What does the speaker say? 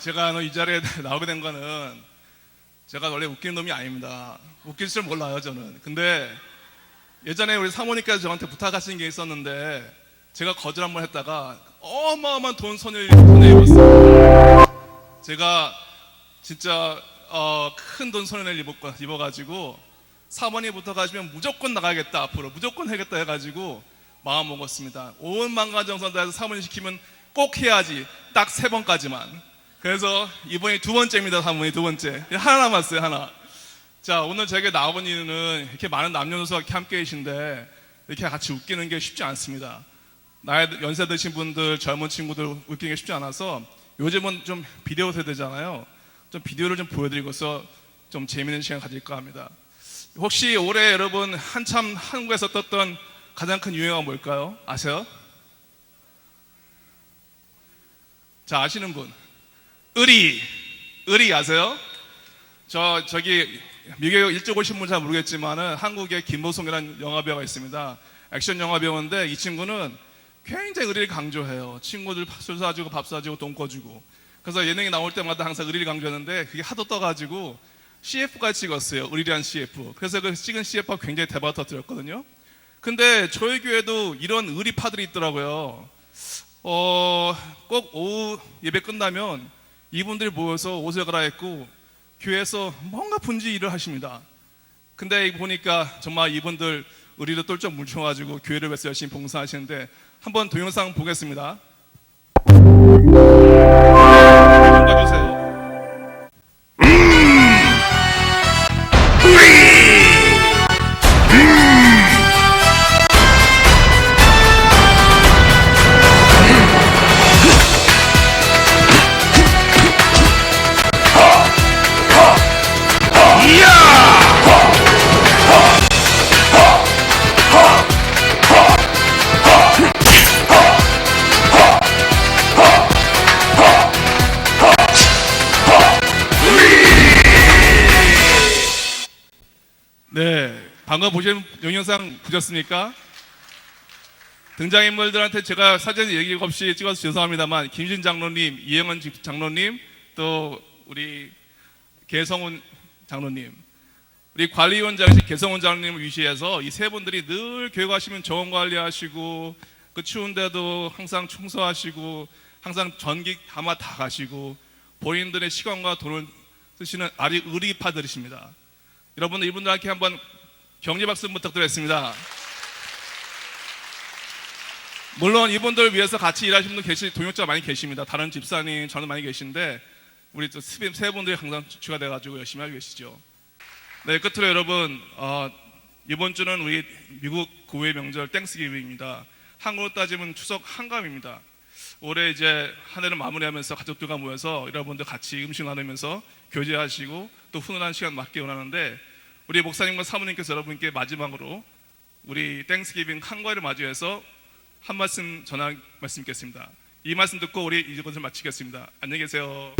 제가 이 자리에 나오게 된 거는 제가 원래 웃기는 놈이 아닙니다. 웃길 줄 몰라요, 저는. 근데 예전에 우리 사모님께서 저한테 부탁하신 게 있었는데 제가 거절 한번 했다가 어마어마한 돈 손에 입었어요. 제가 진짜 어, 큰 돈 손해를 입었- 입어가지고 사모님부터 가시면 무조건 나가겠다 앞으로 무조건 해야겠다 해가지고 마음 먹었습니다. 온 망가정선 다해서 사모님 시키면 꼭 해야지 딱 세 번까지만. 그래서 이번이 두 번째입니다 사모님 두 번째 하나 남았어요 하나. 자 오늘 제게 나온 이유는 이렇게 많은 남녀노소가 이렇게 함께 계신데 이렇게 같이 웃기는 게 쉽지 않습니다. 나이 연세 드신 분들 젊은 친구들 웃기는 게 쉽지 않아서 요즘은 좀 비디오 세대잖아요. 좀 비디오를 좀 보여드리고서 좀 재미있는 시간 가질까 합니다. 혹시 올해 여러분 한참 한국에서 떴던 가장 큰 유행어가 뭘까요? 아세요? 자 아시는 분 의리 의리 아세요? 저 저기 미국 일찍 오신 분 잘 모르겠지만은 한국에 김보성이라는 영화배우가 있습니다. 액션 영화배우인데 이 친구는 굉장히 의리를 강조해요. 친구들 술 사주고 밥 사주고 돈 꺼주고. 그래서 예능에 나올 때마다 항상 의리를 강조하는데 그게 하도 떠가지고 CF까지 찍었어요. 의리란 CF. 그래서 그 찍은 CF가 굉장히 대박 터뜨렸거든요. 근데 저희 교회도 이런 의리파들이 있더라고요. 어, 꼭 오후 예배 끝나면 이분들이 모여서 옷을 갈아입고 교회에서 뭔가 분지 일을 하십니다. 근데 보니까 정말 이분들 의리로 똘쩍 뭉쳐가지고 교회를 위해서 열심히 봉사하시는데 한번 동영상 보겠습니다. 네, 방금 보신 동영상 보셨습니까? 등장인물들한테 제가 사전 얘기 없이 찍어서 죄송합니다만 김신 장로님, 이영은 장로님, 또 우리 개성훈 장로님, 우리 관리위원장이신 개성훈 장로님을 위시해서 이 세 분들이 늘 교회 가시면 정원 관리하시고 그 추운데도 항상 청소하시고 항상 전기 담아 다 가시고 본인들의 시간과 돈을 쓰시는 아리 의리파들이십니다. 여러분들 이분들한테 한번 격려 박수 부탁드리겠습니다. 물론 이분들 위해서 같이 일하시는 분 계시 동역자 많이 계십니다. 다른 집사님 저는 많이 계신데 우리 또세세 분들이 항상 주가 돼가지고 열심히 하고 계시죠. 네 끝으로 여러분 어, 이번 주는 우리 미국 고유의 명절 땡스기브입니다. 한국으로 따지면 추석 한가위입니다. 올해 이제 한 해를 마무리하면서 가족들과 모여서 여러분들 같이 음식 나누면서 교제하시고 또 훈훈한 시간 맞기 원하는데 우리 목사님과 사모님께서 여러분께 마지막으로 우리 땡스기빙 한가위를 맞이해서 한 말씀 전할 말씀 있겠습니다. 이 말씀 듣고 우리 이것을 마치겠습니다. 안녕히 계세요.